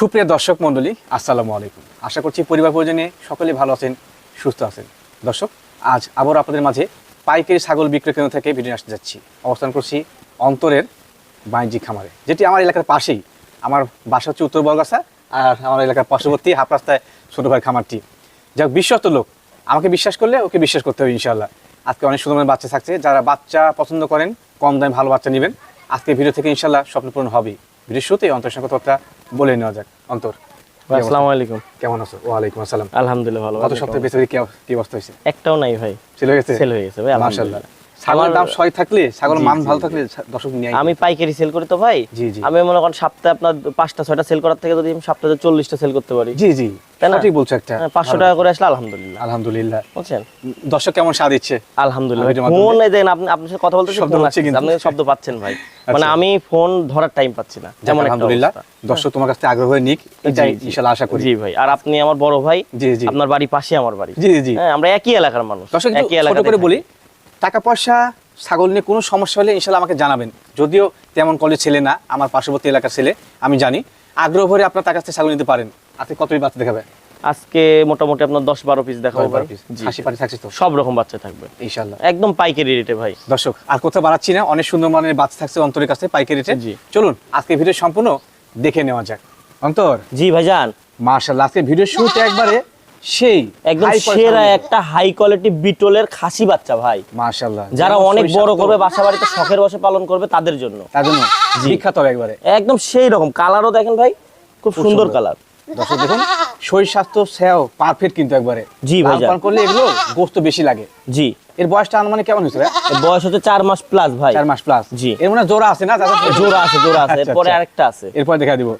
সুপ্রিয় দর্শক মণ্ডলী, আসসালামু আলাইকুম। আশা করছি পরিবার পরিজনে সকলে ভালো আছেন, সুস্থ আছেন। দর্শক, আজ আবার আপনাদের মাঝে পাইকারি ছাগল বিক্রয় কেন্দ্র থেকে ভিডিও আসতে যাচ্ছি। অবস্থান করছি অন্তরের বাণিজ্যিক খামারে, যেটি আমার এলাকার পাশেই। আমার বাসা হচ্ছে উত্তর বরগাছা আর আমার এলাকার পার্শ্ববর্তী হাফ রাস্তায় ছোটো ভাই খামারটি। যাক, বিশ্বস্ত লোক। আমাকে বিশ্বাস করলে ওকে বিশ্বাস করতে হবে ইনশাল্লাহ আজকে অনেক সুন্দর বাচ্চা থাকছে, যারা বাচ্চা পছন্দ করেন, কম দামে ভালো বাচ্চা নেবেন। আজকে ভিডিও থেকে ইনশাল্লাহ স্বপ্ন পূরণ হবেই। ভিডিও শুরুতে অন্তর সঙ্গে বলে নেওয়া যাক অন্তর। কি আসসালামু আলাইকুম। কেমন আছো? ওয়ালাইকুম আসসালাম। আলহামদুলিল্লাহ ভালো গত আপনি সপ্তাহে কেমন কি অবস্থা হয়েছে? একটাও নাই ভাই। ছিল গেছে? সেল হয়ে গেছে ভাই মাশাআল্লাহ। ছাগলের দাম সয় থাকলে ছাগল জি, মান ভালো থাকলে দর্শক নিয়ে আমি পাইকারি সেল করি তো ভাই। আমি মনে করেন সপ্তাহে আপনার পাঁচটা ছয়টা সেল করার থেকে যদি আমি সপ্তাহে চল্লিশটা সেল করতে পারি। জি জি? সঠিক বলছো একটা। হ্যাঁ, পাঁচশো টাকা করে আসলে আলহামদুলিল্লাহ। আলহামদুলিল্লাহ। বুঝছেন? দর্শক কেমন স্বাদ ইচ্ছে আলহামদুলিল্লাহ। ফোন এই আপনি আপনার সাথে কথা বলতে শব্দ হচ্ছে কিন্তু। আপনি শব্দ পাচ্ছেন ভাই। মানে আচ্ছা। আমি ফোন ধরার টাইম পাচ্ছি না। যেমন আলহামদুলিল্লাহ। দর্শক তোমার কাছ থেকে আগ্রহ হয়ে নিক। এটাই। ইনশাআল্লাহ আশা করি। জি ভাই। আর আপনি আমার বড় ভাই। জি জি। আপনার বাড়ি পাশে আমার বাড়ি। জি জি। হ্যাঁ আমরা একই এলাকার মানুষ। দর্শক একই এলাকা করে বলি টাকা পয়সা ছাগল নিয়ে কোনো সমস্যা হলে ইনশাল্লাহ আমাকে জানাবেন। যদিও তেমন কলেজ ছেলে না আমার পার্শ্ববর্তী এলাকার ছেলে আমি জানি। আগ্রহ ভরে আপনার তার কাছ থেকে ছাগল নিতে পারেন। আজকে কতই বাচ্চা দেখাবে আজকে মোটামুটি আপনার দশ বারো পিস। দেখাবো সব রকম বাচ্চা থাকবে। ইনশাল্লাহ। একদম পাইকারি রেটে ভাই। দর্শক আর কোথাও বাড়াচ্ছি না অনেক সুন্দর মানের বাচ্চা থাকছে অন্তরের কাছে পাইকারি রেটে জি। চলুন আজকে ভিডিও সম্পূর্ণ দেখে নেওয়া যাক। অন্তর। জি ভাইজান। মার্শাল্লাহ আজকে ভিডিও শুরুতে একবারে সেই একদম সেরা একটা হাই কোয়ালিটি বিটলের খাসি বাচ্চা ভাই। মার্শাল্লাহ যারা অনেক বড় করবে বাসা বাড়িতে শখের বসে পালন করবে তাদের জন্য। তার জন্য। বিখ্যাত একবারে। একদম সেই রকম। কালারও দেখেন ভাই খুব সুন্দর। কালার দর্শক দেখুন শরীর স্বাস্থ্য সেও পারফেক্ট কিন্তু একবারে। জি ভাইজান। পান করলে এগুলো গোস্ত বেশি লাগে। জি। এর বয়সটা আনুমানিক কেমন হয়েছে ভাই? এর বয়স হচ্ছে চার মাস প্লাস ভাই। চার মাস প্লাস জি। এর মনে জোড়া আছে না জোড়া আছে জোড়া আছে। আচ্ছা, এরপরে আচ্ছা। আরেকটা আছে। এরপর দেখা দিব।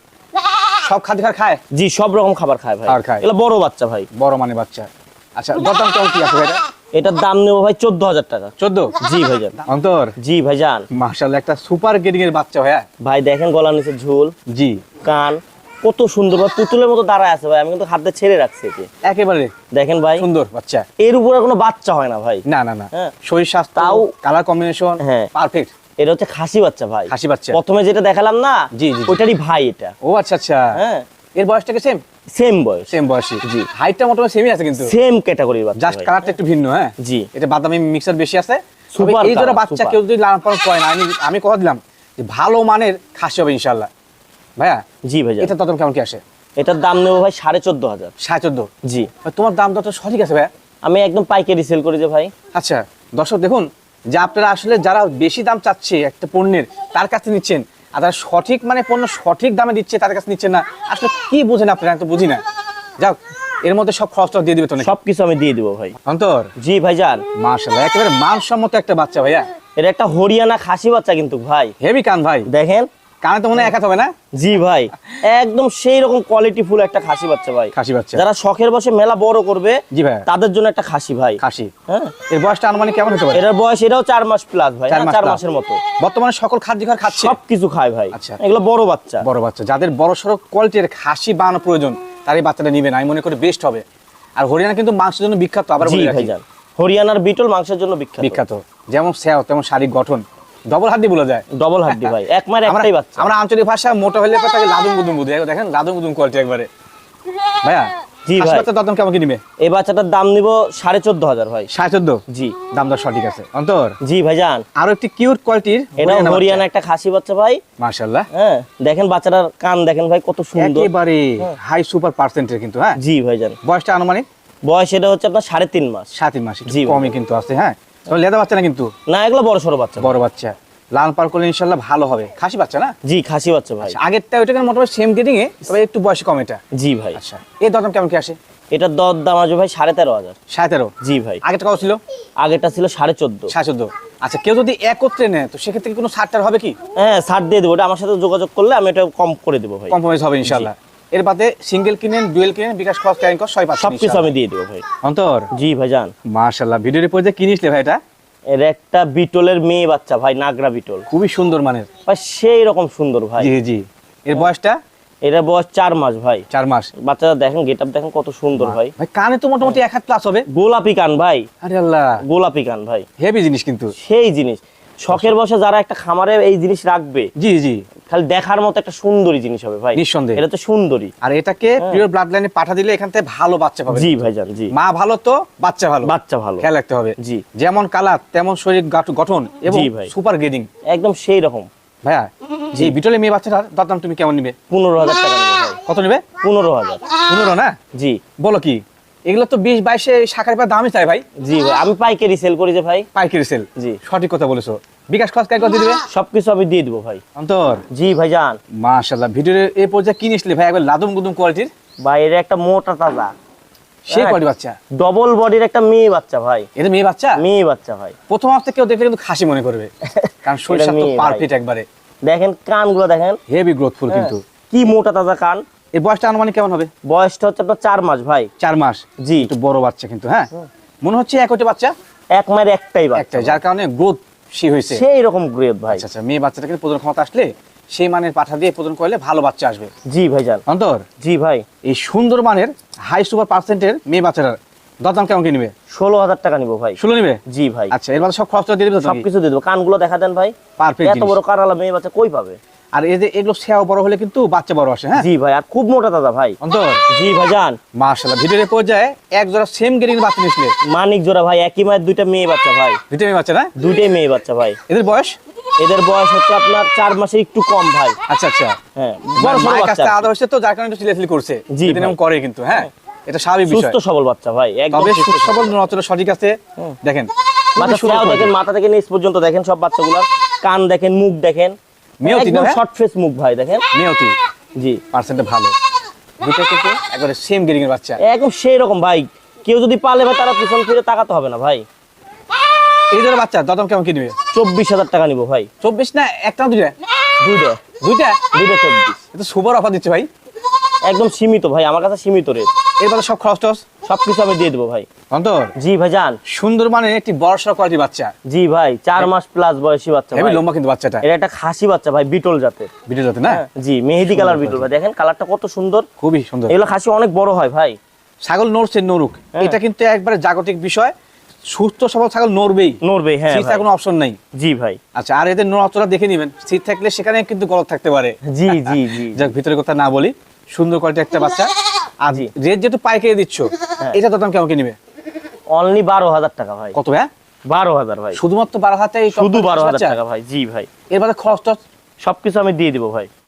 সব খাদ্য খায় জি সব রকম খাবার খায় ভাই। খাবার খায়। এগুলো বড় বাচ্চা ভাই। বড় মানে বাচ্চা। আচ্ছা দরদাম কেমন কি আছে ভাইটা এটার দাম নেব ভাই চোদ্দ হাজার টাকা। চোদ্দ? জি ভাইজান অন্তর? জি ভাইজান মার্শাল্লাহ একটা সুপার গ্রেডিং এর বাচ্চা ভাইয়া। ভাই দেখেন গলা নিচে ঝুল জি। কান কত সুন্দর ভাই পুতুলের মতো দাঁড়ায় আছে ভাই আমি কিন্তু হাতে ছেড়ে রাখছি একে। একেবারে দেখেন ভাই সুন্দর বাচ্চা। এর উপরে কোনো বাচ্চা হয় না ভাই। না না না। হ্যাঁ। শরীর স্বাস্থ্য তাও- কালার কম্বিনেশন হ্যাঁ। পারফেক্ট এটা হচ্ছে খাসি বাচ্চা ভাই। হাসি বাচ্চা। প্রথমে যেটা দেখালাম না জি, জি। ওইটারই ভাই এটা। ও আচ্ছা আচ্ছা। হ্যাঁ। এর বয়সটাকে সেম সেম বয়স। সেম বয়সী জি। হাইটটা মোটামুটি সেমই আছে কিন্তু। সেম ক্যাটাগরির বাচ্চা জাস্ট কালারটা একটু ভিন্ন হ্যাঁ? জি। এটা বাদামি মিক্সার বেশি আছে। Super এই জোড়া বাচ্চা কেউ যদি লালন পালন করে না আমি আমি কথা দিলাম যে ভালো মানের খাসি হবে ইনশাল্লাহ ভাইয়া জি ভাইজান এটা তত কেমন কি আসে? এটার দাম নেব ভাই সাড়ে চোদ্দ হাজার। সাড়ে চোদ্দ? জি। তোমার দাম তো সঠিক আছে ভাইয়া? আমি একদম পাইকারি সেল করি যে ভাই। আচ্ছা দর্শক দেখুন যে আপনারা আসলে যারা বেশি দাম চাচ্ছে একটা পণ্যের তার কাছে নিচ্ছেন। আর যারা সঠিক মানে পণ্য সঠিক দামে দিচ্ছে তার কাছে নিচ্ছেন না। আসলে কি বুঝেন আপনারা একটু তো বুঝি না। যাক এর মধ্যে সব খরচটা দিয়ে দিবে তো সব সবকিছু আমি দিয়ে দেবো ভাই। অন্তর? জি ভাইজান মার্শাল্লাহ একেবারে মানসম্মত একটা বাচ্চা ভাইয়া। এটা একটা হরিয়ানা খাসি বাচ্চা কিন্তু ভাই। হেভি কান ভাই। দেখেন কানে তো মনে একাত হবে না? জি ভাই একদম সেই রকম কোয়ালিটি ফুল একটা খাসি বাচ্চা ভাই। খাসি বাচ্চা। যারা শখের বসে মেলা বড় করবে জি ভাই। তাদের জন্য একটা খাসি ভাই। খাসি। হ্যাঁ। এর বয়সটা আনুমানিক কেমন হতে পারে? এটার বয়স এটাও চার মাস প্লাস ভাই চার হ্যাঁ। মাসের মতো। বর্তমানে সকল খাদ্য খাবার খাচ্ছে। সবকিছু খায় ভাই। আচ্ছা। এগুলো বড় বাচ্চা। বড় বাচ্চা। যাদের বড় সড়ো কোয়ালিটির খাসি বানানো প্রয়োজন তার এই বাচ্চাটা নিবেন আমি মনে করি বেস্ট হবে। আর হরিয়ানা কিন্তু মাংসের জন্য বিখ্যাত আবার বলে। হরিয়ানার বিটল মাংসের জন্য বিখ্যাত। বিখ্যাত। যেমন স্যাও তেমন শারীরিক গঠন। ডবল হাড্ডি বলা যায়। ডবল হাড্ডি ভাই এক একটাই বাচ্চা। আমরা আঞ্চলিক ভাষা মোটা হলে তাকে লাদুম গুদুম বুঝি। দেখেন লাদুম গুদুম কোয়ালিটি একবারে। ভাইয়া জি ভাই। দাম কেমন কি নিবে? এই বাচ্চাটার দাম নিব সাড়ে চোদ্দ হাজার ভাই। সাড়ে চোদ্দ? জি। দাম দর সঠিক আছে। অন্তর? জি ভাইজান আরও একটি কিউট কোয়ালিটির এটাও হরিয়ানা একটা খাসি বাচ্চা ভাই। মার্শাল্লাহ হ্যাঁ দেখেন বাচ্চাটার কান দেখেন ভাই কত সুন্দর। একেবারে হাই সুপার পার্সেন্টের কিন্তু হ্যাঁ? জি ভাইজান বয়সটা আনুমানিক? বয়স এটা হচ্ছে আপনার সাড়ে তিন মাস। সাত তিন মাস জি, কমই কিন্তু আছে হ্যাঁ? লেদা বাচ্চা না কিন্তু? না এগুলো বড় সড়ো বাচ্চা। বড় বাচ্চা। লাল পার করলে ইনশাল্লাহ ভালো হবে। খাসি বাচ্চা না? জি খাসি বাচ্চা ভাই। আচ্ছা, আগেরটা ওইটা মোটামুটি সেম গেটিং এ তবে একটু বয়স কম এটা। জি ভাই। আচ্ছা দাম কেমন কি আসে? এটার দর দাম আসবে ভাই সাড়ে তেরো হাজার। সাড়ে তেরো? জি ভাই। আগেরটা কত ছিল? আগেরটা ছিল সাড়ে চোদ্দ। সাড়ে চোদ্দ। আচ্ছা কেউ যদি একত্রে নেয় তো সেক্ষেত্রে কোনো ছাড়টার হবে কি? হ্যাঁ ছাড় দিয়ে দেবো। ওটা আমার সাথে যোগাযোগ করলে আমি এটা কম করে দেবো ভাই। কম্প্রোমাইজ হবে ইনশাল্লাহ। এর বাদে সিঙ্গেল কিনেন ডুয়েল কিনেন বিকাশ খরচ ক্যারিং খরচ ছয় পাচ্ছেন সবকিছু আমি দিয়ে দেবো ভাই। অন্তর? জি ভাইজান। মার্শাল্লাহ ভিডিওর পরে যে কিনিসলে ভাই এটা? এর একটা বিটলের মেয়ে বাচ্চা ভাই নাগরা বিটল। খুবই সুন্দর মানের। ভাই সেই রকম সুন্দর ভাই। জি জি। এর বয়সটা? এটা বয়স চার মাস ভাই। চার মাস। বাচ্চাটা দেখেন গেট আপ দেখেন কত সুন্দর ভাই। ভাই কানে তো মোটামুটি এক হাত প্লাস হবে। গোলাপি কান ভাই। আরে আল্লাহ। গোলাপি কান ভাই। হেভি জিনিস কিন্তু। সেই জিনিস। শখের বসে যারা একটা খামারে এই জিনিস রাখবে জি জি। খালি দেখার মতো একটা সুন্দরী জিনিস হবে ভাই। নিঃসন্দেহে। এটা তো সুন্দরী। আর এটাকে পিওর ব্লাড লাইনে পাঠা দিলে এখান থেকে ভালো বাচ্চা পাবে জি ভাইজান জি। মা ভালো তো বাচ্চা ভালো। বাচ্চা ভালো। খেয়াল রাখতে হবে। জি। যেমন কালার তেমন শরীর গঠন এবং সুপার গ্রেডিং একদম সেই রকম। ভাইয়া জি বিটলে মেয়ে বাচ্চাটার দরদাম তুমি কেমন নিবে? পনেরো হাজার টাকা কত নেবে? পনেরো হাজার। পনেরো না? জি। বলো কি? এগুলো তো বিশ বাইশে শাখার পর দামই চাই ভাই। জি আমি পাইকারি সেল করি যে ভাই। পাইকারি সেল জি। সঠিক কথা বলেছ। বিকাশ খরচ কাই কত দিবে? সবকিছু আমি দিয়ে দিবো ভাই। অন্তর? জি ভাইজান। মাশাল্লাহ ভিডিওর এই পর্যায়ে কি নিয়েছিলি ভাই একবার লাদুম গুদুম কোয়ালিটির ভাই এর একটা মোটা তাজা। সেই হ্যাঁ। কোয়ালিটি বাচ্চা ডবল বডির একটা মেয়ে বাচ্চা ভাই। এটা মেয়ে বাচ্চা? মেয়ে বাচ্চা ভাই। প্রথম হপ্তাহে কেউ দেখলে কিন্তু খাসি মনে করবে। কারণ শরীর এটা তো পারফেক্ট একবারে। দেখেন কানগুলো দেখেন। হেভি গ্রোথফুল হ্যাঁ। কিন্তু। কি মোটা তাজা কান। এই বয়সটা আনুমানিক কেমন হবে? বয়সটা হচ্ছে আপনার চার মাস ভাই। চার মাস? জি। একটু বড় বাচ্চা কিন্তু হ্যাঁ? মনে হচ্ছে একটি বাচ্চা? এক মায়ের একটাই বাচ্চা। যার কারণে গ্রোথ সে হয়েছে। সেই রকম গ্রেড ভাই। আচ্ছা আচ্ছা মেয়ে বাচ্চাটাকে প্রজন ক্ষমতা আসলে সেই মানের পাঠা দিয়ে প্রজন করলে ভালো বাচ্চা আসবে। জি ভাইজান অন্তর? জি ভাই। এই সুন্দর মানের হাই সুপার পার্সেন্টের মেয়ে বাচ্চাটার দরদাম কেমন কি নিবে? ষোলো হাজার টাকা নিবো ভাই। ষোলো নিবে? জি ভাই। আচ্ছা এর মধ্যে সব খরচটা দিয়ে দেবে তো তুমি? সবকিছু দিয়ে দেবো কানগুলো দেখা দেন ভাই। পারফেক্ট এত বড় কানালা মেয়ে বাচ্চা কই পাবে? আর এই যে এগুলো সেও বড় হলে কিন্তু বাচ্চা বড় আসে হ্যাঁ? জি ভাই আর খুব মোটা দাদা ভাই। অন্তর। জি ভাই ভাইজান মার্শাল্লাহ ভিডিওর পর্যায়ে এক জোড়া সেম গেরিং বাচ্চা নিয়েছিলে। মানিক জোড়া ভাই একই মায়ের দুইটা মেয়ে বাচ্চা ভাই। দুটো মেয়ে বাচ্চা না? দুইটাই মেয়ে বাচ্চা ভাই। এদের বয়স? এদের বয়স হচ্ছে আপনার চার মাসের একটু কম ভাই। আচ্ছা আচ্ছা। হ্যাঁ বড় মায়ের বাচ্চা। আদা হচ্ছে তো যার কারণে চিলাচিলি করছে। জি। এরকম করে কিন্তু হ্যাঁ? এটা স্বাভাবিক বিষয়। সুস্থ সবল বাচ্চা ভাই একদম সুস্থ সবল সঠিক আছে। দেখেন। মাথা থেকে নিচ পর্যন্ত দেখেন সব বাচ্চাগুলোর। কান দেখেন মুখ দেখেন। মেয়তি না শর্ট ফেস মুখ ভাই দেখেন? জি। পার্সেন্টটা ভালো। দুটো কিন্তু একবারে সেম গেরিং এর বাচ্চা। একদম সেই রকম ভাই। কেউ যদি পালে ভাই তারা পিছন ফিরে তাকাতে হবে না ভাই। এই বাচ্চা দদম কেমন কি নেবে? চব্বিশ হাজার টাকা নিবো ভাই। চব্বিশ না একটা দুইটা? দুইটা। দুইটা? দুইটা চব্বিশ। এটা সুপার অফার দিচ্ছে ভাই। একদম সীমিত ভাই আমার কাছে সীমিত রেট এর মধ্যে সব খরচ টস সবকিছু আমি দিয়ে দেবো ভাই। অন্তর? জি ভাই যান সুন্দর মানে একটি সড় কোয়ালিটি বাচ্চা। জি ভাই চার মাস প্লাস বয়সী বাচ্চা ভাই। লম্বা কিন্তু বাচ্চাটা। এটা একটা খাসি বাচ্চা ভাই বিটল জাতের। যাতে না? জি মেহেদি কালার বিটল ভাই। দেখেন কালারটা কত সুন্দর। খুবই সুন্দর। এগুলো খাসি অনেক বড় হয় ভাই। ছাগল নড়ছে নড়ুক। হ্যাঁ। এটা কিন্তু একবারে জাগতিক বিষয়। সুস্থ সবল ছাগল নড়বেই। নড়বে হ্যাঁ শীত কোনো অপশন নাই। জি ভাই। আচ্ছা আর এদের নড়াচড়া দেখে নেবেন। শীত থাকলে সেখানে কিন্তু গলত থাকতে পারে। জি জি জি। যাক ভিতরে কথা না বলি। সুন্দর কোয়ালিটি একটা বাচ্চা। আর। রেট যেহেতু পাইকারি দিচ্ছ এটা এটা দাম কেমন কি নিবে? অনলি বারো হাজার টাকা ভাই। কত ভাই? বারো হাজার ভাই। শুধুমাত্র বারো হাজার শুধু বারো হাজার টাকা ভাই জি ভাই। এর মধ্যে খরচ সবকিছু আমি দিয়ে দিব ভাই।